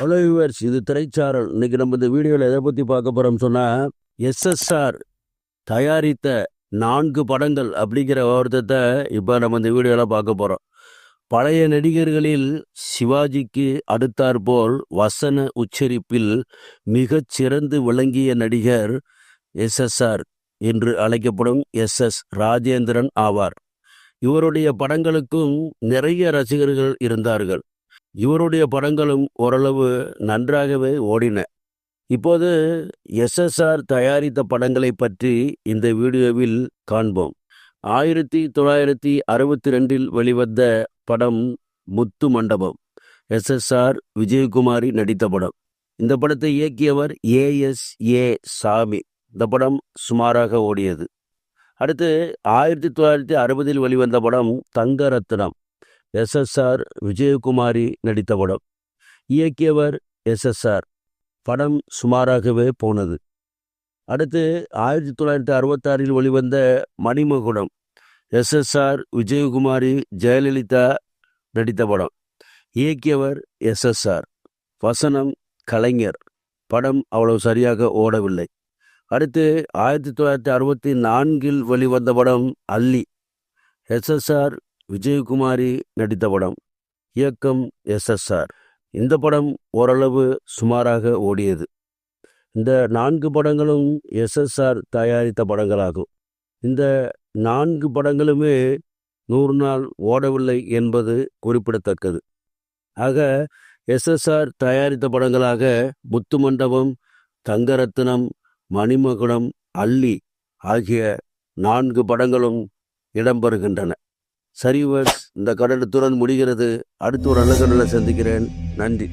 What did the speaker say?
Hello viewers இது திரைச்சாரல். இன்னைக்கு நம்ம இந்த வீடியோவில் எதை பற்றி பார்க்க போகிறோம் சொன்னால் எஸ்எஸ்ஆர் தயாரித்த நான்கு படங்கள் அப்படிங்கிற வார்த்தத்தை இப்போ நம்ம இந்த வீடியோவில் பார்க்க போகிறோம் பழைய நடிகர்களில் சிவாஜிக்கு அடுத்தாற்போல் வசன உச்சரிப்பில் மிகச் சிறந்து விளங்கிய நடிகர் எஸ்எஸ்ஆர் என்று அழைக்கப்படும் எஸ் எஸ் ராஜேந்திரன் ஆவார். இவருடைய படங்களுக்கும் நிறைய ரசிகர்கள் இருந்தார்கள். இவருடைய படங்களும் ஓரளவு நன்றாகவே ஓடின. இப்போது எஸ்எஸ்ஆர் தயாரித்த படங்களை பற்றி இந்த வீடியோவில் காண்போம். ஆயிரத்தி தொள்ளாயிரத்தி அறுபத்தி ரெண்டில் வெளிவந்த படம் முத்து மண்டபம். எஸ்எஸ்ஆர் விஜயகுமாரி நடித்த படம். இந்த படத்தை இயக்கியவர் ஏஎஸ் ஏ சாமி. இந்த படம் சுமாராக ஓடியது. அடுத்து ஆயிரத்தி தொள்ளாயிரத்தி அறுபதில் வெளிவந்த படம் தங்க ரத்னம் எஸ்எஸ்ஆர் விஜயகுமாரி நடித்த படம். இயக்கியவர் எஸ்எஸ்ஆர். படம் சுமாராகவே போனது. அடுத்து ஆயிரத்தி தொள்ளாயிரத்தி அறுபத்தாறில் வெளிவந்த மணிமகுடம் எஸ்எஸ்ஆர் விஜயகுமாரி ஜெயலலிதா நடித்த படம். இயக்கியவர் எஸ்எஸ்ஆர். வசனம் கலைஞர். படம் அவ்வளவு சரியாக ஓடவில்லை. அடுத்து ஆயிரத்தி தொள்ளாயிரத்தி அறுபத்தி நான்கில் வெளிவந்த படம் அல்லி. எஸ்எஸ்ஆர் விஜயகுமாரி நடித்த படம் இயக்கம் எஸ்எஸ்ஆர். இந்த படம் ஓரளவு சுமாராக ஓடியது. இந்த நான்கு படங்களும் எஸ்எஸ்ஆர் தயாரித்த படங்களாகும். இந்த நான்கு படங்களுமே நூறு நாள் ஓடவில்லை என்பது குறிப்பிடத்தக்கது. ஆக எஸ்எஸ்ஆர் தயாரித்த படங்களாக முத்து மண்டபம் தங்கரத்னம் மணிமகுடம் அள்ளி ஆகிய நான்கு படங்களும் இடம்பெறுகின்றன. சரிவர்ஸ் இந்த கடலுத்துடன் முடிகிறது. அடுத்து ஒரு நல்ல கடலை சந்திக்கிறேன். நன்றி.